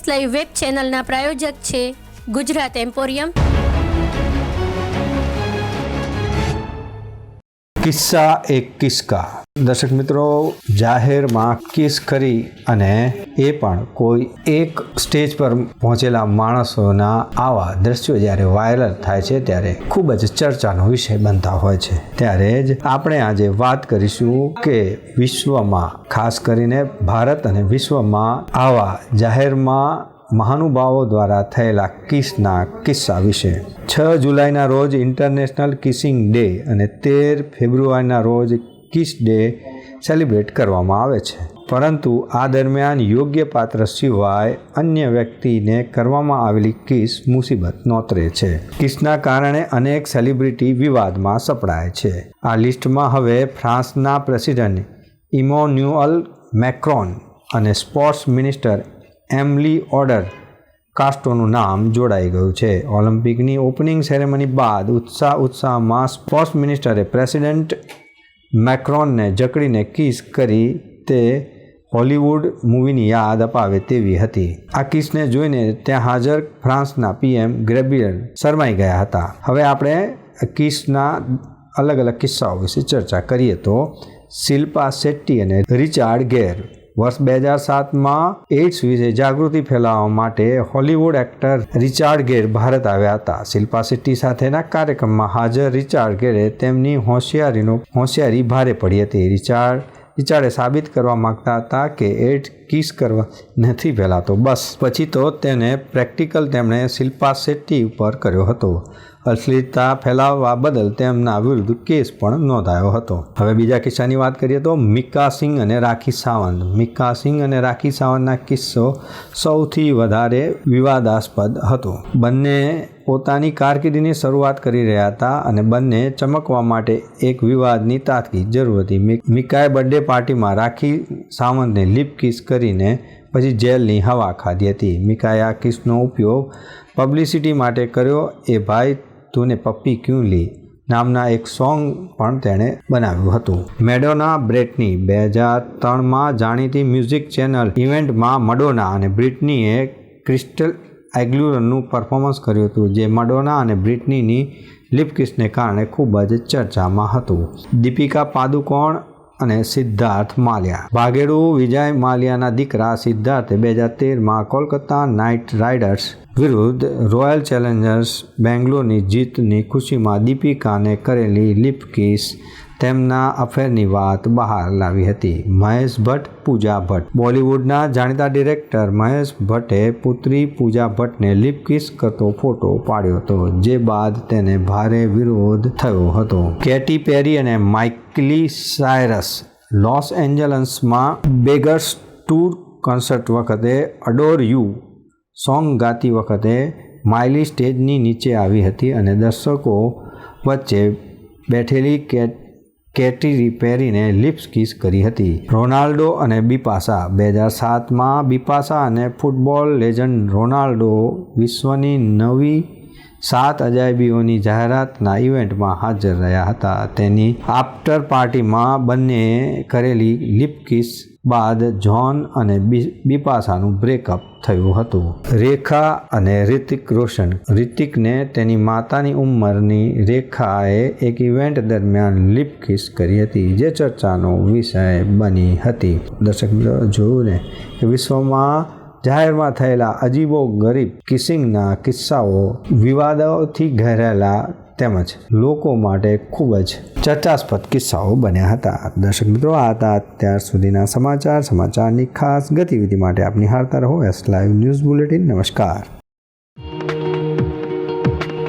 S live web ચેનલના પ્રાયોજક છે Gujarat emporium. કિસ્સા એક કિસ્કા. દર્શક મિત્રો, જાહેરમાં કિસ કરી અને એ પણ કોઈ એક સ્ટેજ પર પહોંચેલા માણસોના આવા દ્રશ્યો જ્યારે વાયરલ થાય છે, ત્યારે ખૂબ જ ચર્ચાનો વિષય બનતા હોય છે. ત્યારે જ આપણે આજે વાત કરીશું કે વિશ્વમાં, ખાસ કરીને ભારત અને વિશ્વમાં આવા જાહેરમાં મહાનુભાવો દ્વારા થયેલા કિસના કિસ્સા વિશે. છ જુલાઈના રોજ ઇન્ટરનેશનલ કિસિંગ ડે અને તેર ફેબ્રુઆરીના રોજ કિસ ડે સેલિબ્રેટ કરવામાં આવે છે. પરંતુ આ દરમિયાન યોગ્ય પાત્ર સિવાય અન્ય વ્યક્તિને કરવામાં આવેલી કિસ મુસીબત નોતરે છે. કિસના કારણે અનેક સેલિબ્રિટી વિવાદમાં સપડાય છે. આ લિસ્ટમાં હવે ફ્રાન્સના પ્રેસિડેન્ટ ઇમોન્યુઅલ મેક્રોન અને સ્પોર્ટ્સ મિનિસ્ટર એમલી ઓર્ડર. કાસ્ટોનું નામ જોડાઈ ગયું છે. ઓલિમ્પિકની ઓપનિંગ સેરેમની બાદ ઉત્સાહ ઉત્સાહમાં સ્પોર્ટ્સ મિનિસ્ટરે પ્રેસિડેન્ટ મેક્રોનને જકડીને કિસ કરી તે હોલિવૂડ મૂવીની યાદ અપાવે તેવી હતી. આ કિસને જોઈને ત્યાં હાજર ફ્રાન્સના પીએમ ગ્રેબિયર શરમાઈ ગયા હતા. હવે આપણે કિસના અલગ અલગ કિસ્સાઓ વિશે ચર્ચા કરીએ તો શિલ્પા શેટ્ટી અને રિચાર્ડ ગેર. વર્ષ બે હજાર સાતમાં એઇડ્સ વિશે જાગૃતિ ફેલાવવા માટે Hollywood actor Richard Gere Bharat આવ્યા હતા. શિલ્પા શેટ્ટી સાથેના કાર્યક્રમમાં હાજર રિચાર્ડ ગેરે તેમની હોશિયારીનો, હોશિયારી ભારે પડી હતી. રિચાર્ડ, રિચાર્ડે સાબિત કરવા માંગતા હતા કે એઇડ્સ કિસ કરવા નથી ફેલાતો બસ, પછી તો તેને પ્રેક્ટિકલ તેમણે શિલ્પા શેટ્ટી ઉપર કર્યો હતો. અશ્લીલતા ફેલાવવા બદલ તેમના વિરુદ્ધ કેસ પણ નોંધાયો હતો. હવે બીજા કિસ્સાની વાત કરીએ તો મિકા સિંહ અને રાખી સાવંત. મિકા સિંહ અને રાખી સાવંતના કિસ્સો સૌથી વધારે વિવાદાસ્પદ હતો. બંને પોતાની કારકિર્દીની શરૂઆત કરી રહ્યા હતા અને બંને ચમકવા માટે એક વિવાદની તાતકી જરૂર હતી. મિકાએ બર્થડે પાર્ટીમાં રાખી સાવંતને લિપ કિસ કરીને પછી જેલની હવા ખાધી હતી. મિકાએ આ કિસનો ઉપયોગ પબ્લિસિટી માટે કર્યો. એ ભાઈ તુને પપ્પી ક્યું લી? નામના એક સોંગ પણ તેણે બનાવ્યું હતું. મેડોના બ્રેટની બે હજાર ત્રણમાં જાણીતી મ્યુઝિક ચેનલ ઇવેન્ટમાં મડોના અને બ્રિટનીએ ક્રિસ્ટલ એગ્લુરનનું પરફોર્મન્સ કર્યું હતું, જે મડોના અને બ્રિટનીની લિપકિસને કારણે ખૂબ જ ચર્ચામાં હતું. દીપિકા પાદુકોણ અને સિદ્ધાર્થ માલ્યા. ભાગેડુ વિજય માલ્યાના દીકરા સિદ્ધાર્થે બે હજાર તેરમાં કોલકાતા નાઇટ રાઇડર્સ વિરુદ્ધ રોયલ ચેલેન્જર્સ બેંગ્લોરની જીતની ખુશીમાં દીપિકાને કરેલી લિપ કિસ તેમના અફેરની વાત બહાર લાવી હતી. મહેશ ભટ્ટ, પૂજા ભટ્ટ. બોલિવૂડના જાણીતા ડિરેક્ટર મહેશ ભટ્ટે પુત્રી પૂજા ભટ્ટને લિપકિસ કરતો ફોટો પાડ્યો હતો, જે બાદ તેને ભારે વિરોધ થયો હતો. કેટી પેરી અને માઇકલી સાયરસ લોસ એન્જલન્સમાં બેગર્સ ટૂર કોન્સર્ટ વખતે અડોર યુ સોંગ ગાતી વખતે માઇલી સ્ટેજની નીચે આવી હતી અને દર્શકો વચ્ચે બેઠેલી કેટ કેટી રિપેરીને લિપ્સ કિસ કરી હતી. રોનાલ્ડો અને બિપાસા બે હજાર સાતમાં બિપાસા અને ફૂટબોલ લેજન્ડ રોનાલ્ડો વિશ્વની નવી સાત અજાયબીઓની જાહેરાતના ઇવેન્ટમાં હાજર રહ્યા હતા. તેની આફ્ટર પાર્ટીમાં બંને કરેલી લિપકિસ બાદ જ્હોન અને બિપાસાનું બ્રેકઅપ થયું હતું. રેખા અને રિતિક રોશન. રિતિકને તેની માતાની ઉંમરની રેખાએ એક ઇવેન્ટ દરમિયાન લિપ કિસ કરી હતી, જે ચર્ચાનો વિષય બની હતી. દર્શક મિત્રો, જોયું ને કે વિશ્વમાં જાહેરમાં થયેલા અજીબો, ગરીબ કિસિંગના કિસ્સાઓ વિવાદોથી ઘેરાયેલા તેમજ લોકો માટે ખૂબ જ ચર્ચાસ્પદ કિસ્સાઓ બન્યા હતા. દર્શક મિત્રો, આ હતા અત્યાર સુધીના સમાચાર. સમાચારની ખાસ ગતિવિધિ માટે આપ નિહાળતા રહો. એસ લાઈવ ન્યૂઝ બુલેટિન નમસ્કાર.